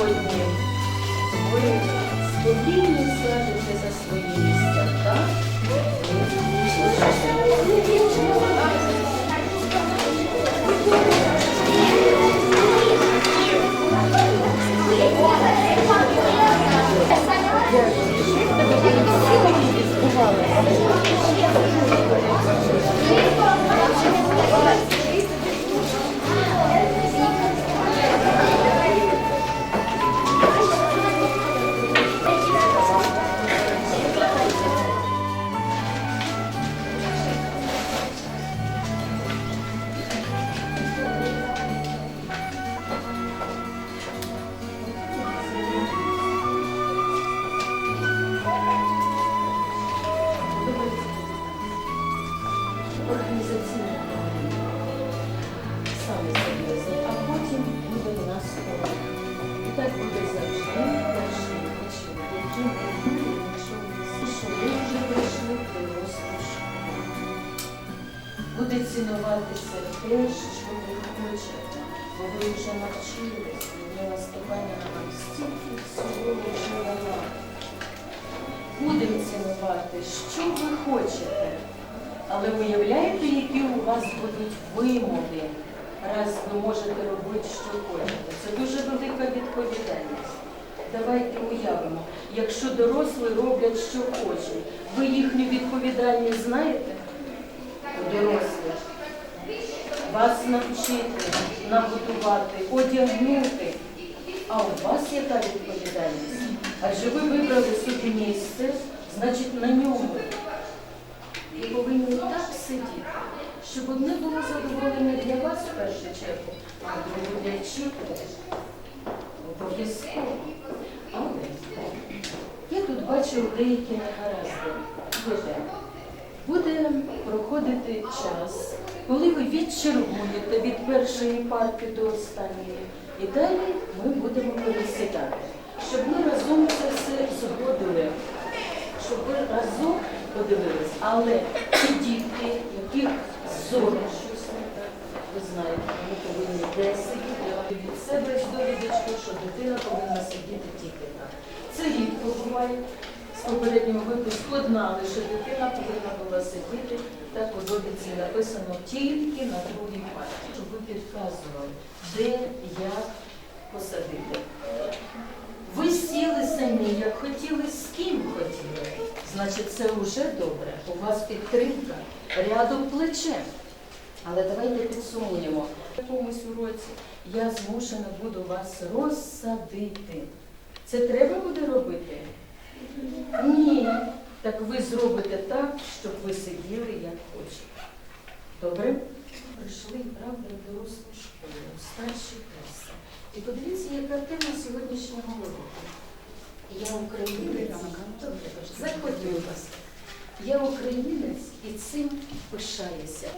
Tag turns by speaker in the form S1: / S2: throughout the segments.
S1: сьогодні ви спокійно сядете за свої місця, так? Можете робити, що хочете. Це дуже велика відповідальність. Давайте уявимо, якщо дорослі роблять, що хочуть, ви їхню відповідальність знаєте? Дорослі. Вас навчити, наготувати, одягнути. А у вас яка відповідальність? Адже ви вибрали собі місце, значить на ньому і повинні так сидіти, щоб одне було задоволення для вас в першу чергу, а друге для вчителя. Обов'язково. Але я тут бачу деякі негаразди. Буде. Буде проходити час, коли ви відчергуєте від першої парти до останньої. І далі ми будемо пересідати, щоб ми разом це все згодили щоб ви разом подивились. Але яких зорі щось не так, ви знаєте, вони повинні де сидіти. Від себе ж довідочку, що дитина повинна сидіти тільки так. Це рідко буває. З попереднього випуску одна лише дитина повинна була сидіти, так у довідці написано тільки на другій парті, щоб ви підказували, де, як посадити. Ви сіли самі, як хотіли, з ким хотіли. Значить, це вже добре. У вас підтримка рядом плече. Але давайте підсумуємо. В якомусь уроці я змушена буду вас розсадити. Це треба буде робити? Ні. Так ви зробите так, щоб ви сиділи як хочете. Добре? Прийшли, правда, в дорослу школу, в старші класи. І подивіться, яка тема сьогоднішнього уроку. Я українець. Заходьте, будь ласка. Я українець і цим пишаюся.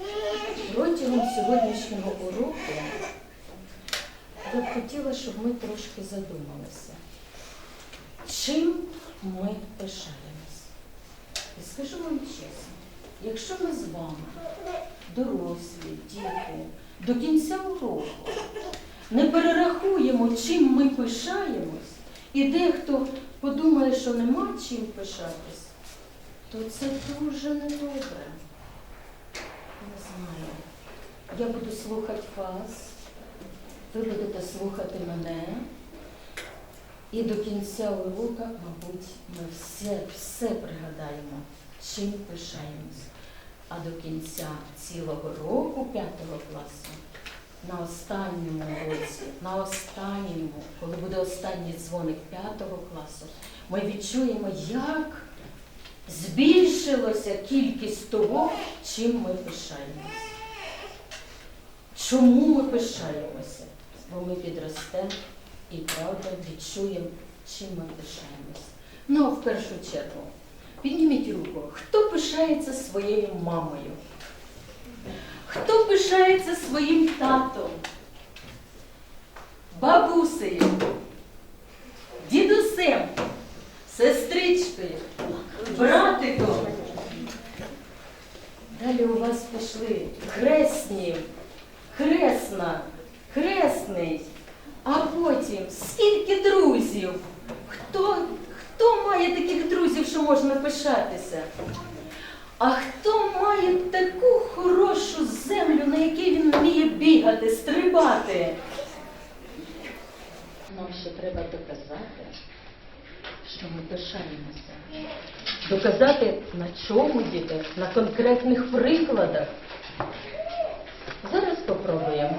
S1: Протягом сьогоднішнього уроку я б хотіла, щоб ми трошки задумалися. Чим ми пишаємось? І скажу вам чесно, якщо ми з вами, дорослі, діти, до кінця уроку не перерахуємо, чим ми пишаємось, і дехто подумає, що нема чим пишатись, то це дуже недобре. Не знаю. Я буду слухати вас, ви будете слухати мене. І до кінця уроку, мабуть, ми все, все пригадаємо, чим пишаємось. А до кінця цілого року п'ятого класу на останньому році, на останньому, коли буде останній дзвоник п'ятого класу, ми відчуємо, як збільшилася кількість того, чим ми пишаємось. Чому ми пишаємося? Бо ми підростемо і правда відчуємо, чим ми пишаємось. Ну, в першу чергу, підніміть руку, хто пишається своєю мамою? Хто пишається своїм татом, бабусею, дідусем, сестричкою, братиком? Далі у вас пішли хресні, хресна, хресний, А потім скільки друзів? Хто, хто має таких друзів, що можна пишатися? А хто має таку хорошу землю, на якій він вміє бігати, стрибати? Нам ще треба доказати, що ми пишаємося. Доказати на чому, діти? На конкретних прикладах. Зараз спробуємо.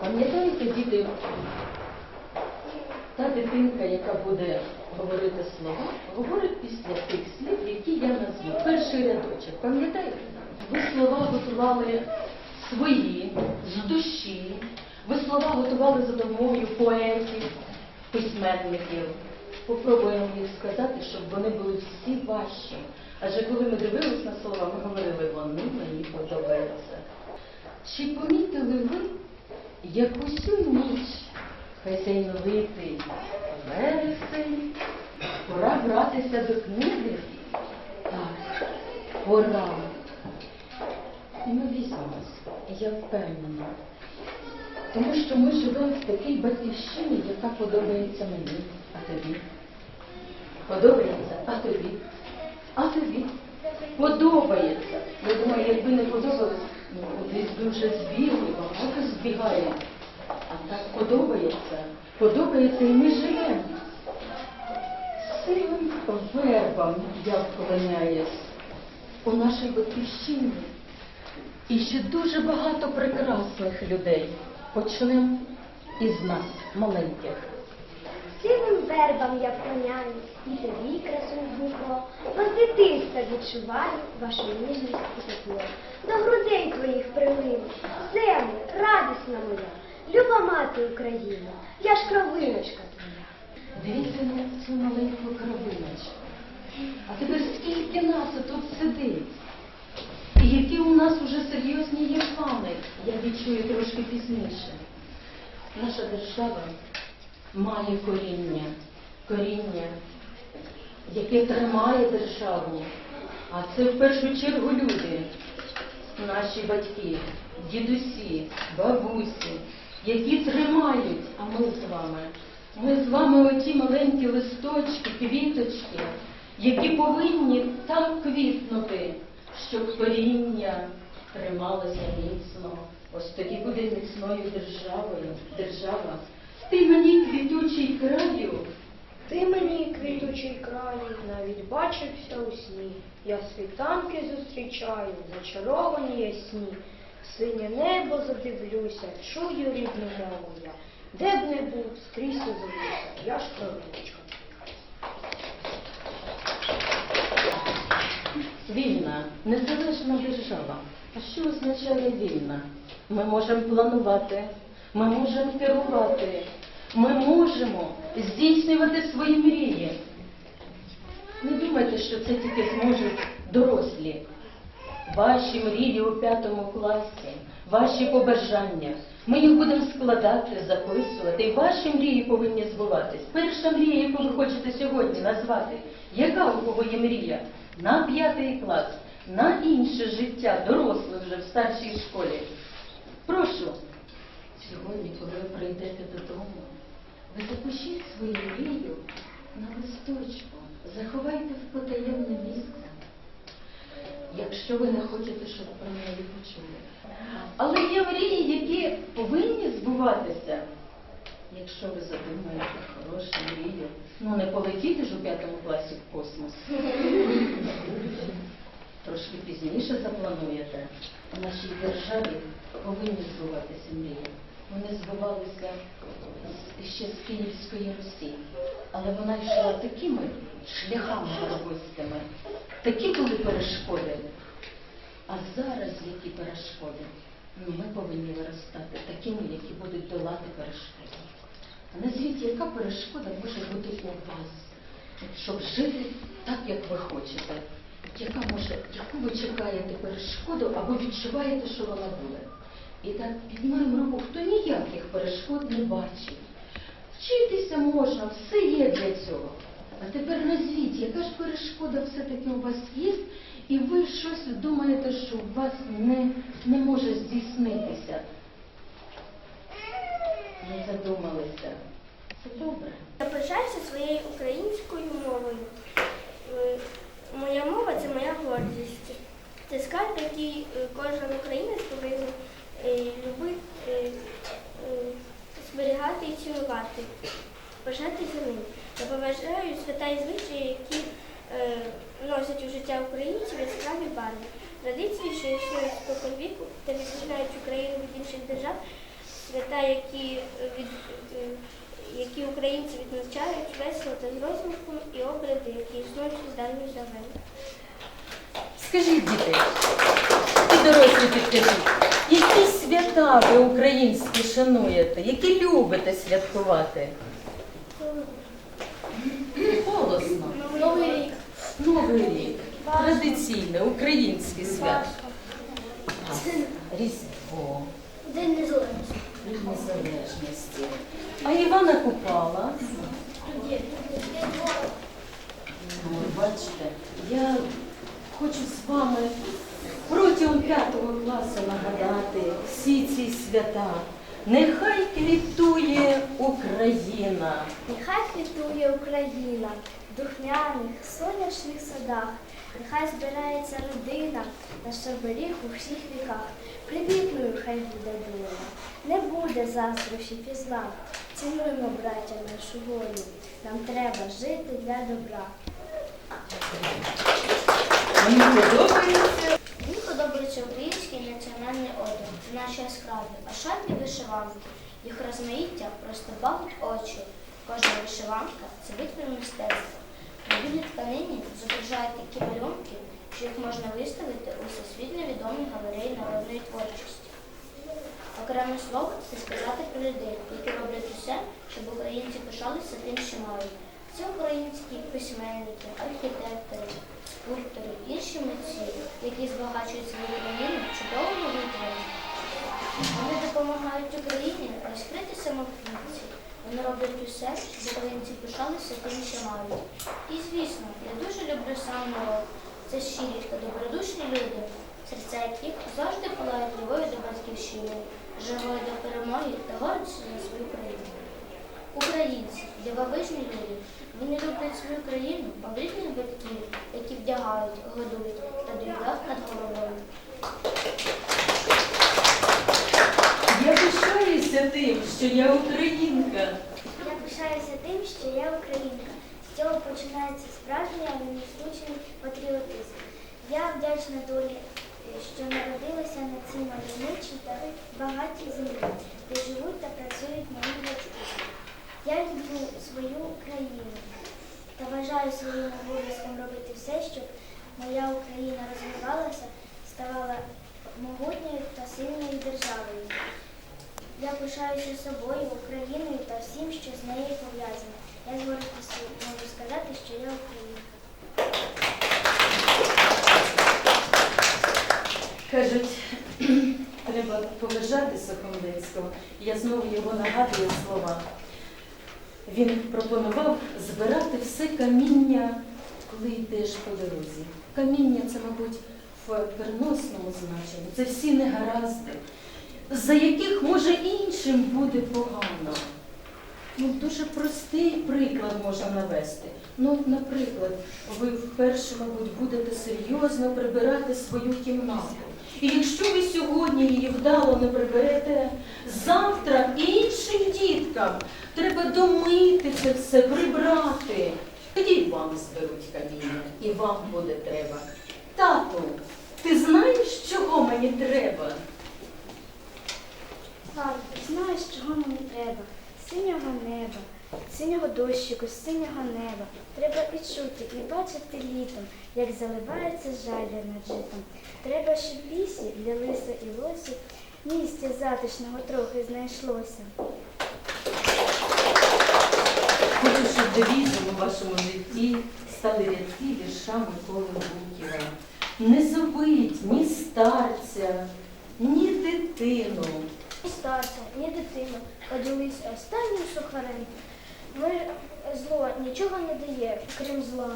S1: Пам'ятаєте, діти, та дитинка, яка буде говорити слова, говорить після тих слів, які я назву. Перший рядочок. Пам'ятаєте? Ви слова готували свої, з душі. Ви слова готували за допомогою поетів, письменників. Попробуємо їх сказати, щоб вони були всі ваші. Адже коли ми дивились на слова, ми говорили, вони мені подобаються. Чи помітили ви, як усю ніч хазяйновитий вересень, пора братися до книги? Так, пора. І ми візьмемось, я впевнена. Тому що ми живемо в такій батьківщині, яка подобається мені, а тобі. Подобається, а тобі. А тобі. Подобається. Я думаю, якби не подобалось, ну кудись дуже збігли, багато збігає. А так подобається. Подобається і ми живемо. Сивим вербам я вклоняюсь у нашій батьківщині. І ще дуже багато прекрасних людей. Почнемо із нас, маленьких.
S2: Сивим вербам я вклоняюсь, і тобі, красуй Дніпро, Вас дитинства відчуваю, вашу ніжність і тепло. До грудей твоїх прилину, землю, радісна моя, люба мати Україна, я ж кровиночка твоя.
S1: Дивіться на цю маленьку кровиночку. А тепер скільки нас тут сидить? І які у нас уже серйозні є плани, відчую трошки пізніше. Наша держава має коріння, коріння, яке тримає державу. А це в першу чергу люди, наші батьки, дідусі, бабусі, які тримають, а ми з вами. Ми з вами оті маленькі листочки, квіточки, які повинні так квітнути, щоб коріння трималося міцно. Ось тоді буде міцною державою, держава. Ти мені квітучий краю,
S3: Ти мені, квітучий краю, навіть бачився у сні. Я світанки зустрічаю, зачаровані ясні. В синє небо задивлюся, чую рідну мову я. Де б не був, скрізь озовуся, я ж кровиночка.
S1: Вільна, незалежна держава. А що означає вільна? Ми можемо планувати, ми можемо керувати, ми можемо здійснювати свої мрії. Не думайте, що це тільки зможуть дорослі. Ваші мрії у п'ятому класі, ваші побажання. Ми їх будемо складати, записувати. І ваші мрії повинні збуватись. Перша мрія, яку ви хочете сьогодні назвати, яка у кого є мрія? На п'ятий клас, на інше життя, доросле вже в старшій школі. Прошу, сьогодні, коли ви прийдете додому, ви запишіть свою мрію на листочку, заховайте в потаємне місце якщо ви не хочете, щоб про неї почули. Але є мрії, які повинні збуватися. Якщо ви задумаєте хорошу мрію, ну не полетіти ж у п'ятому класі в космос. Трошки пізніше заплануєте. В нашій державі повинні збуватися мрії. Вони збувалися ще з Київської Русі, але вона йшла такими шляхами горбистими, такі були перешкоди. А зараз які перешкоди? Ну, ми повинні виростати такими, які будуть долати перешкоди. А назвіть, яка перешкода може бути у вас, щоб жити так, як ви хочете? Яка може, яку ви чекаєте перешкоду або відчуваєте, що вона буде? І так піднімаємо руку, хто ніяких перешкод не бачить. Вчитися можна, все є для цього. А тепер назвіть, яка ж перешкода все-таки у вас є, і ви щось думаєте, що у вас не, не може здійснитися. не задумалися. Це добре.
S2: Я пишаюся своєю українською мовою. Моя мова це моя гордість. Це скарб, який е, кожен українець повинен е, любити, е, зберігати і цінувати. Пишатися ним. Я поважаю свята і звичаї, які носять у життя українців яскраві барви. Традиції, що існують спокон віку та відрізняють Україну від інших держав, свята, які, від, е, які українці відзначають весело та з розмахом, і обряди, які існують з давніх давен.
S1: Скажіть, діти, і дорослі підкажіть, які свята ви українські шануєте, які любите святкувати? Голосно.
S2: Новий рік.
S1: Новий рік. Традиційне, українське свято. Різдво,
S2: День незалежності.
S1: Незалежності. А Івана Купала? Ну, бачите, я хочу з вами протягом п'ятого класу нагадати всі ці свята. Нехай квітує Україна.
S2: Нехай квітує Україна в духмяних сонячних садах. Нехай збирається родина на соборіг у всіх віках. Привітною хай буде доля, не буде заздрощів і зла. Цінуємо, браття, нашу волю. Нам треба жити для добра.
S1: Мені подобається.
S2: Мені подобається український національний одяг, наші яскраві, а шарні вишиванки. Їх розмаїття просто бавить очі. Кожна вишиванка це витвір мистецтва. На білій тканині зображають такі малюнки, що їх можна виставити у всесвітньо відомій галереї народної творчості. Окреме слово це сказати про людей, які роблять усе, щоб українці пишалися тим, що мають. Це українські письменники, архітектори, скульптори, інші митці, які збагачують свою країну чудовими витворами. Вони допомагають Україні розкрити самоквітці. Вони роблять усе, щоб українці пишалися тим, що мають. І звісно, я дуже люблю сам народ. Це щирі та добродушні люди, серця яких завжди палають любов'ю до батьківщини, живою до перемоги та гордістю за свою країну. Українці, дивовижні люди, вони люблять свою країну, обрідних батьків, які вдягають, годують та доїдають над головою.
S1: Я пишаюся тим, що я українка.
S2: Я пишаюся тим, що я українка. З цього починається справжній, нескучний патріотизм. Я вдячна долі, що народилася на цій мальовничій та багатій землі, де живуть та працюють мої батьки. Я люблю свою країну та вважаю своїм обов'язком робити все, щоб моя Україна розвивалася, ставала могутньою та сильною державою. Я пишаюся собою, Україною та всім, що з нею пов'язано. Я з можу сказати, що я українка.
S1: Кажуть, треба поважати Сухомлинського. Я знову його нагадую слова. Він пропонував збирати все каміння, коли йдеш по дорозі. Каміння це, мабуть, в переносному значенні. Це всі негаразди, за яких може іншим буде погано. Ну, дуже простий приклад можна навести. Ну, наприклад, ви вперше, мабуть, будете серйозно прибирати свою кімнату. І якщо ви сьогодні її вдало не приберете, завтра іншим діткам треба домити це все, прибрати. Тоді вам зберуть каміння, і вам буде треба. Тату, ти знаєш, чого мені треба?
S2: Пап, знаєш, чого мені треба? Синього неба, синього дощику, синього неба. Треба відчути і бачити літом, як заливається жаля над житом. Треба, щоб в лісі для лиса і лосі місця затишного трохи знайшлося.
S1: Хочу, щоб девізом у вашому житті стали рядки вірша Миколи Буківа. Не зубить ні старця, ні дитину.
S2: Ні старця, ні дитину, поділись останнім сухарем. Ми зло нічого не дає, крім зла.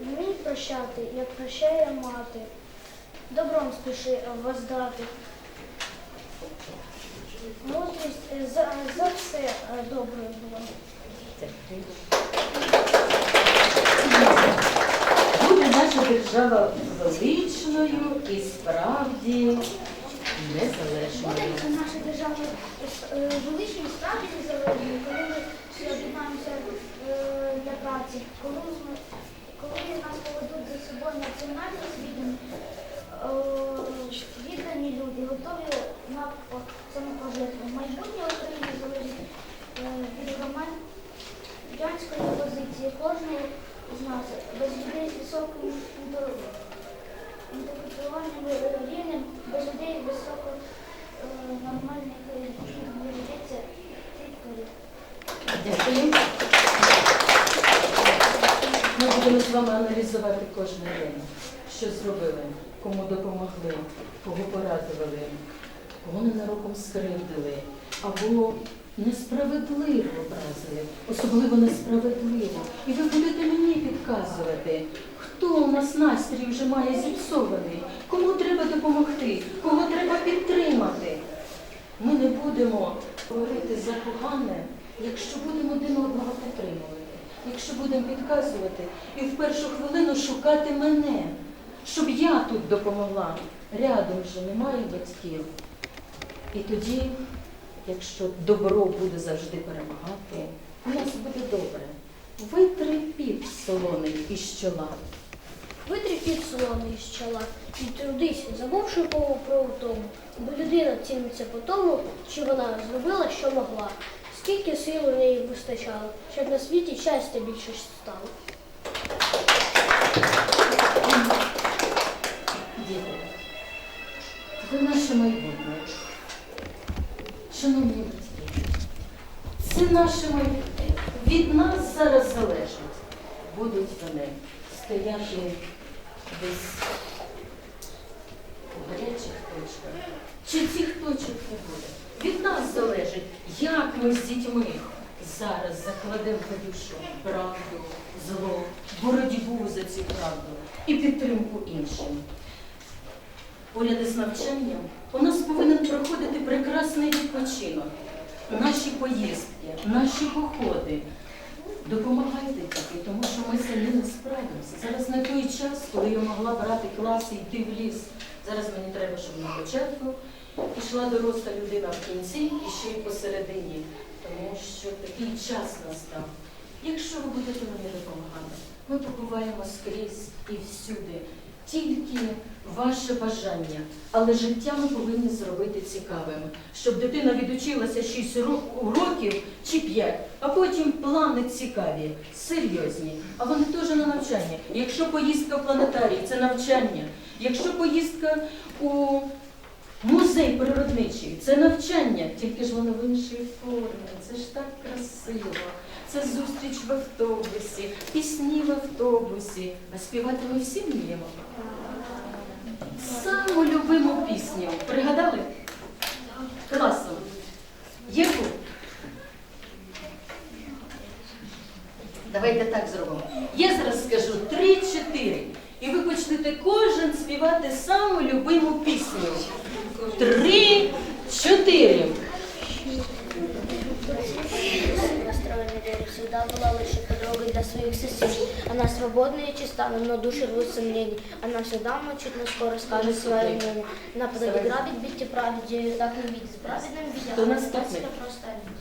S2: Вмій прощати, як прощає мати. Добром спіши воздати. Мудрість за, за все е, доброю була.
S1: Буде наша держава величною і справді незалежною.
S2: Буде наша держава е, величною справді незалежною, коли ми всі об'єднаємося е, для праці, коли, нас поведуть за собою національно віддані, е, віддані люди, готові на по- самопожертву. Майбутнє України залежить від громадянської позиції кожного з нас, без людей з високим інтелектом е, е.
S1: Дякую. Ми будемо з вами аналізувати кожен день, що зробили, кому допомогли, кого порадували, кого ненароком скривдили, або несправедливо образили, особливо несправедливо. І ви будете мені підказувати, хто у нас настрій вже має зіпсований, кому треба допомогти, кого треба підтримати. Ми не будемо говорити за погане, якщо будемо один одного підтримувати, якщо будемо підказувати і в першу хвилину шукати мене, щоб я тут допомогла. Рядом вже немає батьків. І тоді, якщо добро буде завжди перемагати, у нас буде добре. Витри піп солоний із чола.
S2: Витри під солоний з чола і трудись, забувши мову про утому, бо людина ціниться по тому, що вона зробила, що могла. Скільки сил у неї вистачало, щоб на світі щастя більше стало.
S1: Діти, ви наше майбутнє. Шановні батьки, це наше майбутнє. Від нас зараз залежить. Будуть вони стояти десь гарячих точках. Чи цих точок не буде? Від нас залежить, як ми з дітьми зараз закладемо в душу правду, зло, боротьбу за цю правду і підтримку іншим. Поряд із навчанням у нас повинен проходити прекрасний відпочинок, наші поїздки, наші походи. Допомагайте тільки, тому що ми самі не справимося. Зараз не той час, коли я могла брати клас і йти в ліс. Зараз мені треба, щоб на початку пішла доросла людина в кінці і ще й посередині, тому що такий час настав. Якщо ви будете мені допомагати, ми побуваємо скрізь і всюди. Тільки ваше бажання, але життя ми повинні зробити цікавим, щоб дитина відучилася 6 ро- років чи 5, а потім плани цікаві, серйозні, а вони теж на навчання. Якщо поїздка в планетарій це навчання, якщо поїздка у музей природничий це навчання, тільки ж воно в іншій формі. Це ж так красиво. Це зустріч в автобусі, пісні в автобусі. А співати ми всі вміємо. Саму любиму пісню. Пригадали? Класно. Яку? Давайте так зробимо. Я зараз скажу три-чотири. І ви почнете кожен співати саму любиму пісню. Три,
S4: свободна и чиста, но души рвут сомнений. Она всегда молчит, но скоро скажет свое мнение. Она подойдет грабить, бить и править, где так не видит. С праведным видя,
S1: Кто
S4: она
S1: наступный?
S4: себя просто обидит.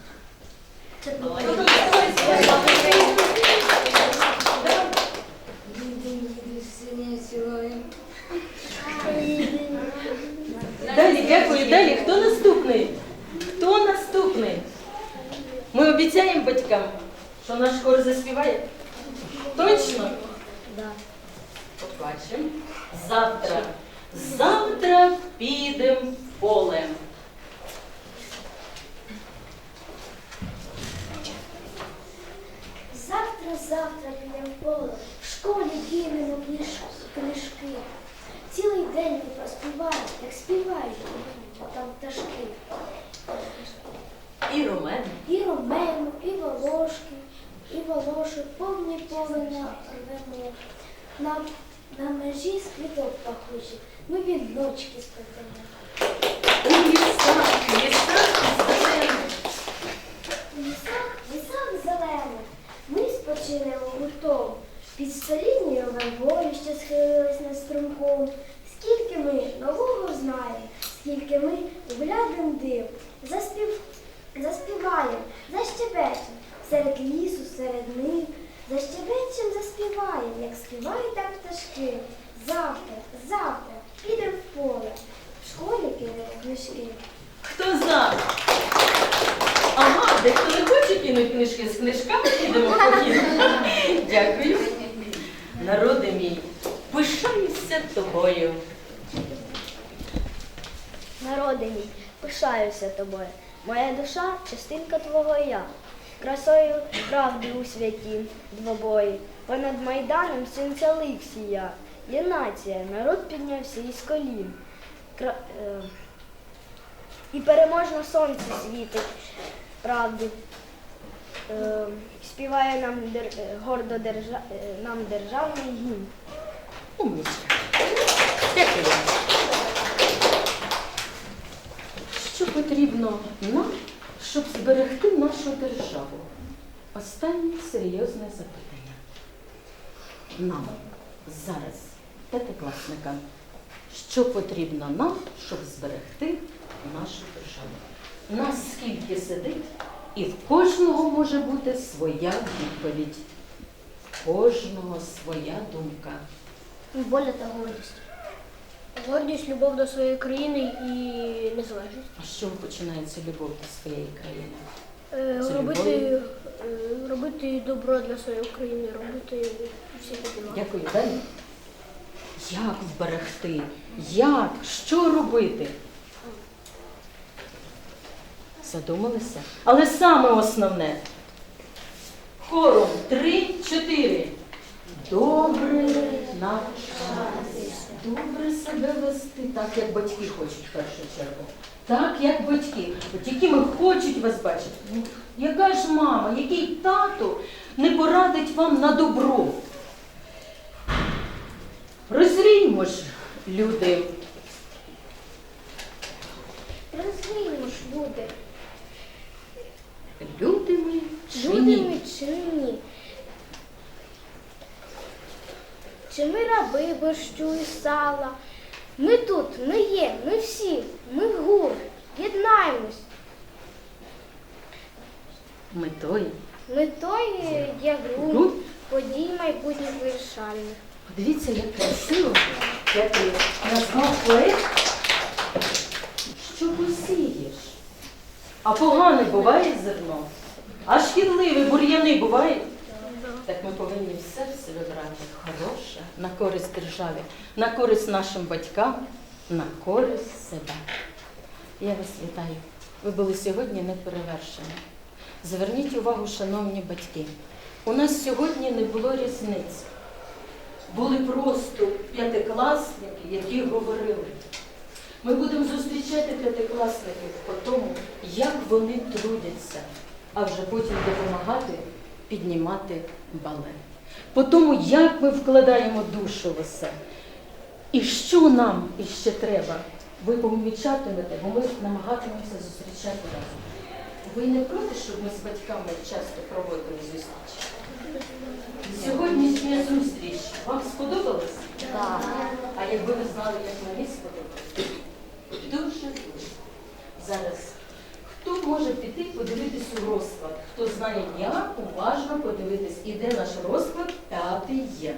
S1: Далі, дякую. Далі. Хто наступний? Хто наступний? Ми обіцяємо батькам, що наш хор заспіває.
S2: нам на межі з квіток пахучих, ми віночки спитаємо.
S1: У лісах, лісах
S2: зелених. У лісах, лісах зелених. Ми спочинемо гуртом. Під столітньою вербою, що схилилась на струмком. Скільки ми нового знаємо, скільки ми оглядим див, Заспів... заспіваємо, защебечемо серед лісу, серед них защебечем заспіваємо, як співають так пташки. Завтра, завтра підемо в поле, в школі кинемо книжки.
S1: Хто за? Ага, дехто не хоче кинути книжки з книжками, підемо в похід. Дякую. Народи мій, пишаюся тобою.
S4: Народи мій, пишаюся тобою. Моя душа частинка твого я. Красою правди у святі двобої. Понад майданом синця Ликсія. Є нація, народ піднявся із колін. Кра... е, І переможно сонце світить правди. Е, співає нам дер... е, гордо держа... е, нам державний гімн.
S1: Дякую. Що потрібно нам, щоб зберегти нашу державу? Останнє серйозне запитання. Нам зараз, п'ятикласникам, що потрібно нам, щоб зберегти нашу державу? Нас скільки сидить, і в кожного може бути своя відповідь. Кожного своя думка.
S4: Воля та гордість. Гордість, любов до своєї країни і незалежність.
S1: А з чого починається любов до своєї країни?
S4: Е, робити, е, робити добро для своєї України, робити всі діла.
S1: Дякую, далі. Як вберегти? Як? Що робити? Задумалися? Але саме основне. Хором три, чотири. Добре навчатися. Добре себе вести, так як батьки хочуть в першу чергу. Так, як батьки. От якими хочуть вас бачити. Ну, Яка ж мама, який тато не порадить вам на добро? Розріймо ж, люди.
S2: Розвіймо ж, люди.
S1: Люди ми чи
S2: Люди ми чи ні? Чи ми раби борщу і сала? Ми тут, ми є, ми всі, ми гурт, єднаємось.
S1: Метою.
S2: Метою є
S1: Гурт?
S2: ґрунт, подій майбутніх вирішальних.
S1: Подивіться, як красиво, як ти назвав поет, що посієш. А погане буває зерно, а шкідливі бур'яни бувають. Так ми повинні все в себе брати хороше, на користь державі, на користь нашим батькам, на користь себе. Я вас вітаю. Ви були сьогодні неперевершені. Зверніть увагу, шановні батьки. У нас сьогодні не було різниць. Були просто п'ятикласники, які говорили. Ми будемо зустрічати п'ятикласників по тому, як вони трудяться, а вже потім допомагати піднімати бали. По тому, як ми вкладаємо душу в усе. І що нам іще треба? Ви помічатимете, бо ми намагатимемося зустрічати разом. Ви не проти, щоб ми з батьками часто проводили зустрічі? Сьогоднішня зустріч вам сподобалась?
S4: Так.
S1: А якби ви знали, як мені сподобалось? Дуже дуже. Зараз. Хто може піти подивитись у розклад? Хто знає, як уважно подивитись, іде наш розклад п'ятий є.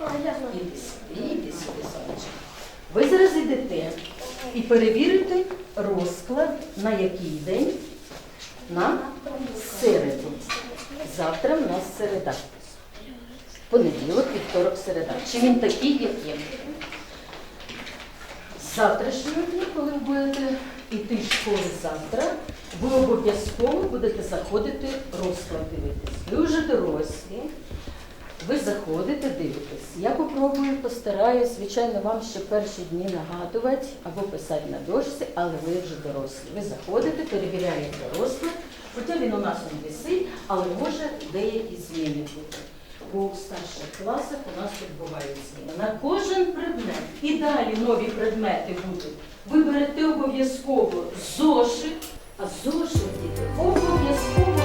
S1: Іди сюди, іди сюди, сонечко. Ви зараз йдете і перевірите розклад на який день? На середу. Завтра в нас середа. Понеділок, вівторок, середа. Чи він такий, як є? Завтрашнього дня, коли ви будете йти в школу завтра, ви обов'язково будете заходити розклад дивитись. Ви вже дорослі, ви заходите, дивитесь. Я попробую, постараюсь, звичайно, вам ще перші дні нагадувати або писати на дошці, але ви вже дорослі. Ви заходите, перевіряєте розклад, хоча він у нас не висить, але може деякі зміни бути. Бо в старших класах у нас відбувають зміни. На кожен предмет і далі нові предмети будуть. Ви берете обов'язково зошит, а зошит обов'язково